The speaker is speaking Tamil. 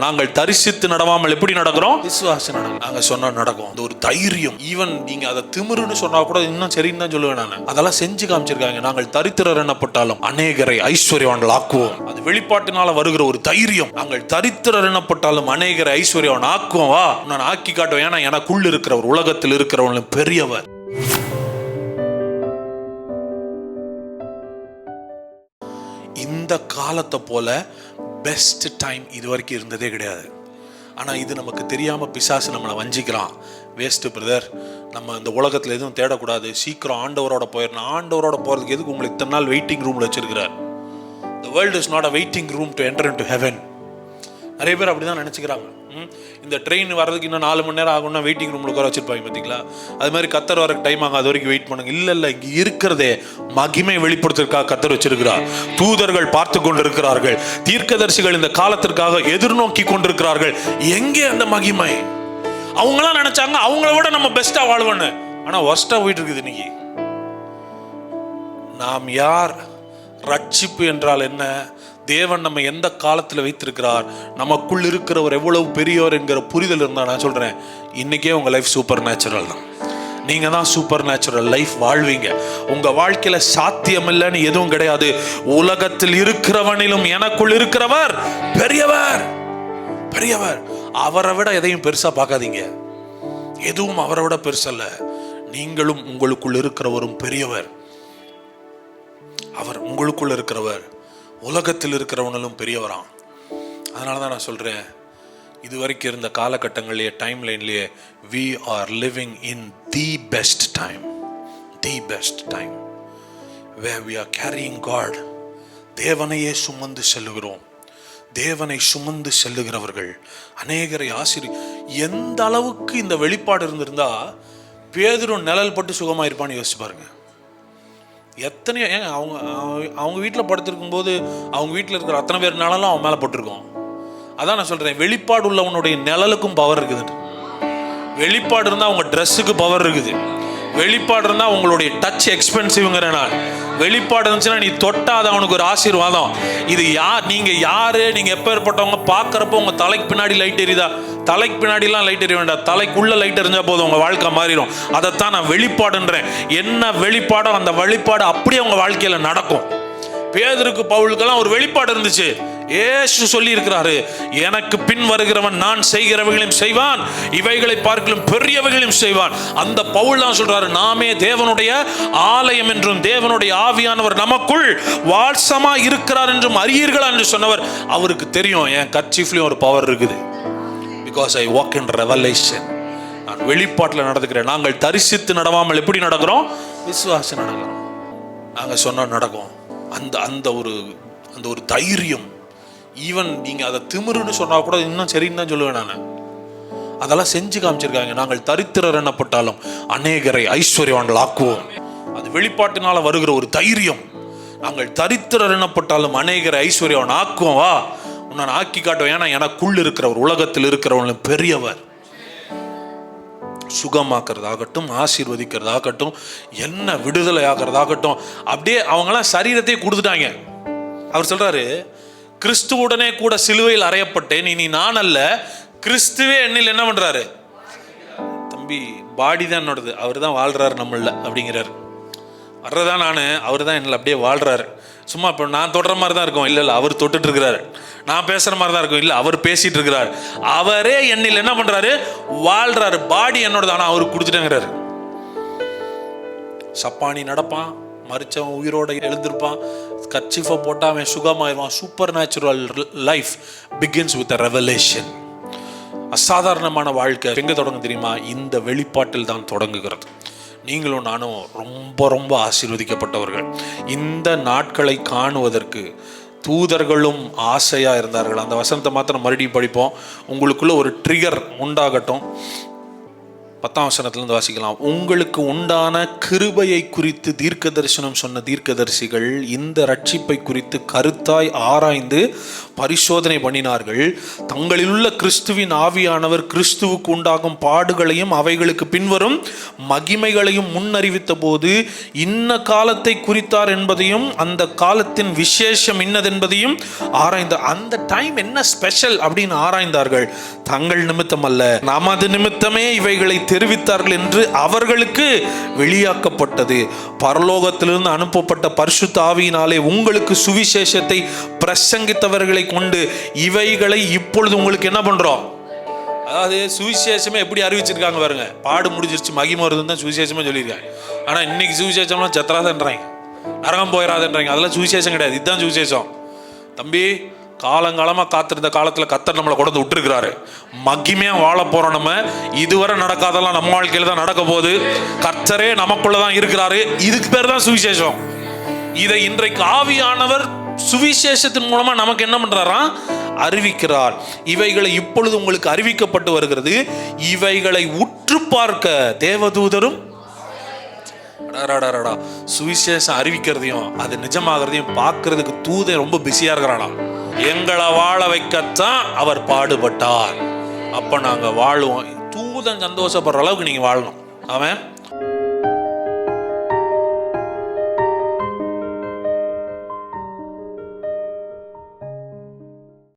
நாங்கள் தரிசித்து நடவாமல் எப்படி நடக்கிறோம்? விசுவாசம் நடக்கும். நாங்க சொன்னா நடக்கும். அந்த ஒரு தைரியம். ஈவன் நீங்க அதை திமிருன்னு சொன்னா கூட இன்னும் சரின்னு தான் சொல்லுவேன் நான். அதெல்லாம் செஞ்சு காமிச்சிருக்காங்க. நாங்கள் தரித்திரர் என்னப்பட்டாலும் அநேகரை ஐஸ்வர்யவான்கள் ஆக்குவோம். அது வெளிப்பாட்டினால வருகிற ஒரு தைரியம். நாங்கள் தரித்திரர் என்னப்பட்டாலும் அநேகரை ஐஸ்வர்யவான் ஆக்குவோம். வா நான் ஆக்கி காட்டுவேன். ஏன்னா எனக்குள்ள இருக்கிறவர் உலகத்தில் இருக்கிறவங்களும் பெரியவர். இந்த காலத்தை போல பெஸ்ட் டைம் இது வரைக்கும் இருந்ததே கிடையாது. ஆனால் இது நமக்கு தெரியாமல் பிசாசு நம்மளை வஞ்சிக்கிறான். வேஸ்ட்டு பிரதர் நம்ம இந்த உலகத்தில் எதுவும் தேடக்கூடாது. சீக்கிரம் ஆண்டவரோட போயிடணும். ஆண்டவரோட போகிறதுக்கு எதுக்கு உங்களுக்கு இத்தனை நாள் வெயிட்டிங் ரூமில் வச்சிருக்கிறார்? The world is not a waiting room to enter into heaven நிறைய பேர் அப்படி தான் நினச்சிக்கிறாங்க. இந்த ட்ரெயின் வர்றதுக்கு இன்னும் நாலு மணி நேரம் ஆகும்னா வெயிட்டிங் ரூமில் உட்கார வச்சிருப்பாங்க பார்த்தீங்களா அது மாதிரி கத்தர் வரக்கு டைம் ஆகும் அது வரைக்கும் வெயிட் பண்ணுங்க. இல்லை இல்லை இங்கே இருக்கிறதே மகிமை வெளிப்படுத்துறதுக்காக கத்தர் வச்சிருக்கிறார். தூதர்கள் பார்த்து கொண்டிருக்கிறார்கள். தீர்க்கதரிசிகள் இந்த காலத்திற்காக எதிர்நோக்கி கொண்டிருக்கிறார்கள். எங்கே அந்த மகிமை? அவங்களாம் நினைச்சாங்க அவங்கள விட நம்ம பெஸ்ட்டாக வாழ்வோன்னு. ஆனால் ஒர்ஸ்ட்டாக போயிட்டு இருக்குது இன்னைக்கு. நாம் யார்? ரட்சிப்பு என்றால் என்ன? தேவன் நம்ம எந்த காலத்தில் வைத்திருக்கிறார்? நமக்குள் இருக்கிறவர் எவ்வளவு பெரியவர் என்கிற புரிதல் இருந்தால் நான் சொல்கிறேன் இன்றைக்கே உங்கள் லைஃப் சூப்பர் நேச்சுரல் தான். நீங்கள் தான் சூப்பர் நேச்சுரல் லைஃப் வாழ்வீங்க. உங்கள் வாழ்க்கையில் சாத்தியமில்லைன்னு எதுவும் கிடையாது. உலகத்தில் இருக்கிறவனிலும் எனக்குள் இருக்கிறவர் பெரியவர். பெரியவர். அவரை விட எதையும் பெருசாக பார்க்காதீங்க. எதுவும் அவரை விட பெருசல்ல நீங்களும் உங்களுக்குள் இருக்கிறவரும் பெரியவர். அவர் உங்களுக்குள் இருக்கிறவர். உலகத்தில் இருக்கிறவங்களும் பெரியவராம். அதனால தான் நான் சொல்கிறேன் இது வரைக்கும் இருந்த காலகட்டங்கள்லேயே time லைன்லேயே we are living in the best time the best time way we are carrying God தேவனையே சுமந்து செல்லுகிறோம். தேவனை சுமந்து செல்லுகிறவர்கள். அநேகரை ஆசிரி எந்த அளவுக்கு இந்த வெளிப்பாடு இருந்திருந்தா பேதரும் நிழல் பட்டு சுகமாயிருப்பான்னு யோசிச்சு பாருங்கள் எத்தனையோ ஏங்க அவங்க அவங்க- அவங்க வீட்டில் படுத்திருக்கும் போது அவங்க வீட்டில் இருக்கிற அத்தனை பேர் நிழலும் அவன் மேலே போட்டிருக்கோம். அதான் நான் சொல்கிறேன் வெளிப்பாடு உள்ளவனுடைய நிழலுக்கும் பவர் இருக்குது. வெளிப்பாடு இருந்தால் அவங்க ட்ரெஸ்ஸுக்கு பவர் இருக்குது. வெளிப்பாடு இருந்தால் உங்களுடைய டச் எக்ஸ்பென்சிவ்ங்கிற நான் வெளிப்பாடு இருந்துச்சுன்னா நீ தொட்டாத அவனுக்கு ஒரு ஆசீர்வாதம். இது யார்? நீங்கள் யார்? நீங்கள் எப்போ ஏற்பட்டவங்க? பார்க்குறப்போ உங்கள் தலைக்கு பின்னாடி லைட் எரியுதா? தலைக்கு பின்னாடிலாம் லைட் எரிய வேண்டாம். தலைக்குள்ள லைட் எரிஞ்சால் போதும் உங்கள் வாழ்க்கை மாறிடும். அதைத்தான் நான் வெளிப்பாடுன்றேன். என்ன வெளிப்பாடோ அந்த வெளிப்பாடு அப்படியே உங்கள் வாழ்க்கையில் நடக்கும். பேதருக்கு பவுலுக்கெல்லாம் ஒரு வெளிப்பாடு இருந்துச்சு. ஏசு சொல்லி இருக்கிறாரு எனக்கு பின் வருகிறவன் நான் செய்கிறவைகளையும் செய்வான் இவைகளை பார்க்கலும் பெரியவைகளையும் செய்வான். அந்த பவுல் தான் சொல்றாரு நாமே தேவனுடைய ஆலயம் என்றும் தேவனுடைய ஆவியானவர் நமக்குள் வாட்சமா இருக்கிறார் என்றும் அறியீர்களா? என்று சொன்னவர் அவருக்கு தெரியும் என் கர்ச்சீஃப்லயும் ஒரு பவர் இருக்குது. Because I walk in revelation நான் வெளிப்பாட்டில் நடந்துக்கிறேன். நாங்கள் தரிசித்து நடவாமல் எப்படி நடக்கிறோம்? விசுவாசம் நடக்கிறோம். நாங்கள் சொன்னால் நடக்கும். அந்த அந்த ஒரு அந்த ஒரு தைரியம் ஈவன் நீங்கள் அதை திமிருன்னு சொன்னால் கூட இன்னும் சரின்னு தான் சொல்லுவேன் நான். அதெல்லாம் செஞ்சு காமிச்சிருக்காங்க. நாங்கள் தரித்திரர் என்னப்பட்டாலும் அநேகரை ஐஸ்வர்யவான்கள் ஆக்குவோம். அது வெளிப்பாட்டினால் வருகிற ஒரு தைரியம். நாங்கள் தரித்திரர் என்னப்பட்டாலும் அநேகரை ஐஸ்வர்யவான் ஆக்குவோம். வா உன்னை நான் ஆக்கி காட்டுவேன். ஏன்னா எனக்குள் இருக்கிறவர் உலகத்தில் இருக்கிறவங்களும் பெரியவர். சுகமாக்குறதாகட்டும் ஆசீர்வதிக்கிறதாகட்டும் என்ன விடுதலை ஆகிறதாகட்டும் அப்படியே அவங்களாம் சரீரத்தையே கொடுத்துட்டாங்க. அவர் சொல்கிறாரு கிறிஸ்துவுடனே கூட சிலுவையில் அறையப்பட்டேன். இனி நான் அல்ல. கிறிஸ்துவே என்னில் என்ன பண்றாரு? தம்பி பாடி தான் என்னோடது. அவர் தான் வாழ்றாரு நம்மள அப்படிங்கிறாரு. வர்றதான் நான். அவர் தான் என்னில் அப்படியே வாழ்றாரு. சும்மா இப்போ நான் தொடுற மாதிரி தான் இருக்கும். இல்லை இல்லை அவர் தொட்டுட்டு இருக்கிறாரு நான் பேசுகிற மாதிரி தான் இருக்கும். இல்லை அவர் பேசிட்டு இருக்கிறார் அவரே என்னில் என்ன பண்ணுறாரு வாழ்றாரு. பாடி என்னோடது. ஆனால் அவர் கொடுத்துட்டேங்கிறாரு. சப்பானி நடப்பான். மறிச்சவன் உயிரோட எழுந்திருப்பான். கர்ச்சிஃபை போட்டால் அவன் சுகமாயிடுவான் supernatural life begins with a revelation அசாதாரணமான வாழ்க்கை எங்கே தொடங்க தெரியுமா? இந்த வெளிப்பாட்டில் தான் தொடங்குகிறது. நீங்களும் நானும் ரொம்ப ரொம்ப ஆசீர்வதிக்கப்பட்டவர்கள். இந்த நாட்களை காணுவதற்கு தூதர்களும் ஆசையாக இருந்தார்கள். அந்த வசனத்தை மாத்திரம் மறுபடியும் படிப்போம். உங்களுக்குள்ள ஒரு ட்ரிகர் உண்டாகட்டும். பத்தாம் வசனத்திலிருந்து வாசிக்கலாம். உங்களுக்கு உண்டான கிருபையை குறித்து தீர்க்க தரிசனம் சொன்ன தீர்க்கதரிசிகள் இந்த ரட்சிப்பை குறித்து கருத்தாய் ஆராய்ந்து பரிசோதனை பண்ணினார்கள். தங்களில் உள்ள கிறிஸ்துவின் ஆவியானவர் கிறிஸ்துவுக்கு உண்டாகும் பாடுகளையும் அவைகளுக்கு பின்வரும் மகிமைகளையும் முன்னறிவித்த போது இன்ன காலத்தை குறித்தார் என்பதையும் அந்த காலத்தின் விசேஷம் இன்னதென்பதையும் ஆராய்ந்த அந்த டைம் என்ன ஸ்பெஷல் அப்படின்னு ஆராய்ந்தார்கள். தங்கள் நிமித்தம் அல்ல நமது நிமித்தமே இவைகளை தெரிவித்தார்கள் என்று அவர்களுக்கு வெளியாக்கப்பட்டது. பரலோகத்திலிருந்து அனுப்பப்பட்ட பரிசுத்த ஆவியினாலே உங்களுக்கு சுவிசேஷத்தை பிரசங்கித்தவர்களை கொண்டு இவைகளை இப்பொழுது உங்களுக்கு என்ன பண்றோம்? அதாவது சுவிசேஷமே எப்படி அறிவிச்சிருக்காங்க பாருங்க. பாடு முடிஞ்சிருச்சு மகிமை வருதுன்னு தான் சுவிசேஷமே சொல்லியிருக்காங்க. ஆனால் இன்னைக்கு சுவிசேஷம்லாம் சத்ராதன்றாங்க நரகம் போயிடாதன்றாங்க அதெல்லாம் சுவிசேஷம் கிடையாது. இதுதான் சுவிசேஷம். தம்பி காலங்காலமாக காத்திருந்த காலத்தில் கத்தர் நம்மளை கொண்டு விட்டுருக்கிறாரு. மகிமையாக வாழ போகிறோம் நம்ம. இதுவரை நடக்காதெல்லாம் நம்ம வாழ்க்கையில் தான் நடக்க போகுது. கர்த்தரே நமக்குள்ளே தான் இருக்கிறாரு. இதுக்கு பேர் தான் சுவிசேஷம். இதை இன்றைக்கு ஆவியானவர் சுவிசேஷத்தின் மூலமா நமக்கு என்ன பண்றாராம் அறிவிக்கிறார். இவைகளை இப்பொழுது உங்களுக்கு அறிவிக்கப்பட்டு வருகிறது. இவைகளை உற்று பார்க்க தேவதூதரும் சுவிசேஷம் அறிவிக்கிறதையும் அது நிஜமாகிறதையும் பார்க்கறதுக்கு தூதன் ரொம்ப பிஸியா இருக்கிறானா? எங்களை வாழ வைக்கத்தான் அவர் பாடுபட்டார். அப்போ நாங்கள் வாழுவோம். தூதன் சந்தோஷப்படுற அளவுக்கு நீங்கள் வாழணும். அவன்